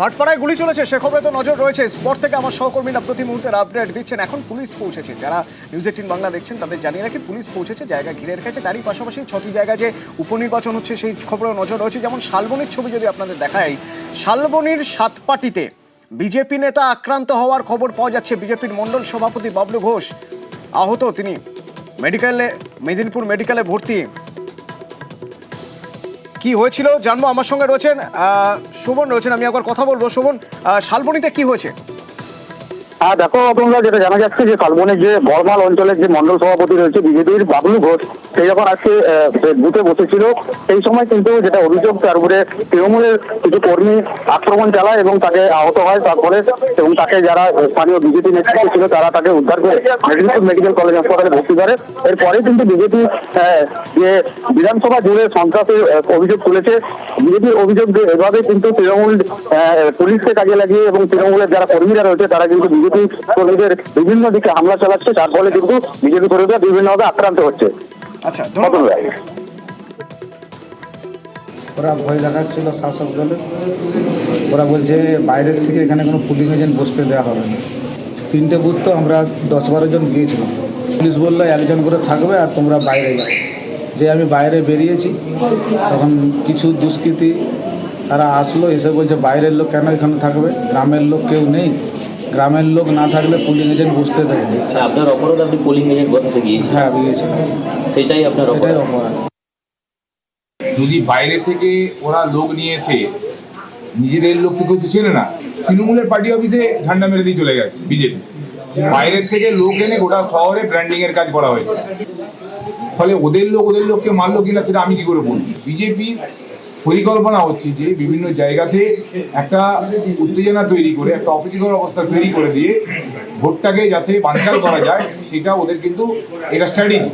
ভাটপাড়ায় গুলি চলেছে, সে খবরে তো নজর রয়েছে। স্পট থেকে আমার সহকর্মীরা প্রতি মুহূর্তের আপডেট দিচ্ছেন। এখন পুলিশ পৌঁছেছে। যারা নিউজ এইটিন বাংলা দেখছেন, তাদের জানিয়ে রাখি, পুলিশ পৌঁছেছে, জায়গা ঘিরে রেখেছে। তারই পাশাপাশি ছটি জায়গায় যে উপনির্বাচন হচ্ছে, সেই খবরেও নজর রয়েছে। যেমন শালবনির ছবি যদি আপনাদের দেখাই, শালবনির সাতপাটিতে বিজেপি নেতা আক্রান্ত হওয়ার খবর পাওয়া যাচ্ছে। বিজেপির মণ্ডল সভাপতি বাবলু ঘোষ, আহত তিনি। মেডিকেলে, মেদিনীপুর মেডিকেলে ভর্তি। কি হয়েছিল? জানব, আমার সঙ্গে রয়েছেন সুমন শোভন রয়েছেন, আমি একবার কথা বলব। শোভন শালবনিতে কি হয়েছে? হ্যাঁ দেখো, তোমরা যেটা জানা যাচ্ছে যে কালবনের যে বর্মাল অঞ্চলের যে মন্ডল সভাপতি রয়েছে বিজেপির বাবলু ঘোষ সে যখন আজকে বুথে বসেছিল। সেই সময় কিন্তু যেটা অভিযোগ, তার উপরে তৃণমূলের কিছু কর্মী আক্রমণ চালায় এবং তাকে আহত হয়। তারপরে এবং তাকে যারা স্থানীয় বিজেপি নেতৃত্ব ছিল, তারা তাকে উদ্ধার করে মেদিনীপুর মেডিকেল কলেজ হাসপাতালে ভর্তি করে। এরপরে কিন্তু বিজেপি যে বিধানসভা জুড়ে সন্ত্রাসের অভিযোগ তুলেছে, বিজেপির অভিযোগ এভাবে কিন্তু তৃণমূল পুলিশকে কাজে লাগিয়ে এবং তৃণমূলের যারা কর্মীরা রয়েছে, তারা কিন্তু বিজেপি কর্মীদের বিভিন্ন দিকে হামলা চালাচ্ছে তার ফলে কিন্তু বিজেপি কর্মীরা বিভিন্নভাবে আক্রান্ত হচ্ছে। আচ্ছা ওরা ভয় দেখাচ্ছিল শাসক দলের ওরা বলছে বাইরের থেকে এখানে কোনো পুলিং এজেন্ট বসতে দেওয়া হবে না। তিনটে বুথ তো আমরা দশ বারো জন গিয়েছিলাম। পুলিশ বলল একজন করে থাকবে আর তোমরা বাইরে যাও। যে আমি বাইরে বেরিয়েছি তখন কিছু দুষ্কৃতি তারা আসলো এসে বলছে বাইরের লোক কেন এখানে থাকবে? গ্রামের লোক কেউ নেই। গ্রামের লোক না থাকলে পুলিং এজেন্ট বসতে দেবে। না। মানে আপনার অপরাধ আপনি পোলিং এজেন্ট বসাতে গিয়েছেন? হ্যাঁ গিয়েছিলাম সেটাই আপনার অপরাধ। যদি বাইরে থেকে ওরা লোক নিয়ে এসে নিজেদের লোককে কেউ তো চেনে না তৃণমূলের পার্টি অফিসে ঝান্ডা মেরে দিয়ে চলে গেছে বিজেপি। বাইরের থেকে লোক এনে গোটা শহরে ব্র্যান্ডিং এর কাজ করা হয়েছে। ফলে ওদের লোক ওদের লোককে মারলো কিনা সেটা আমি কি করে বলছি বিজেপির পরিকল্পনা হচ্ছে যে বিভিন্ন জায়গাতে একটা উত্তেজনা তৈরি করে, একটা অপ্রীতিকর অবস্থা তৈরি করে দিয়ে ভোটটাকে যাতে বাঞ্চাল করা যায়, সেটা ওদের কিন্তু এটা স্ট্র্যাটেজি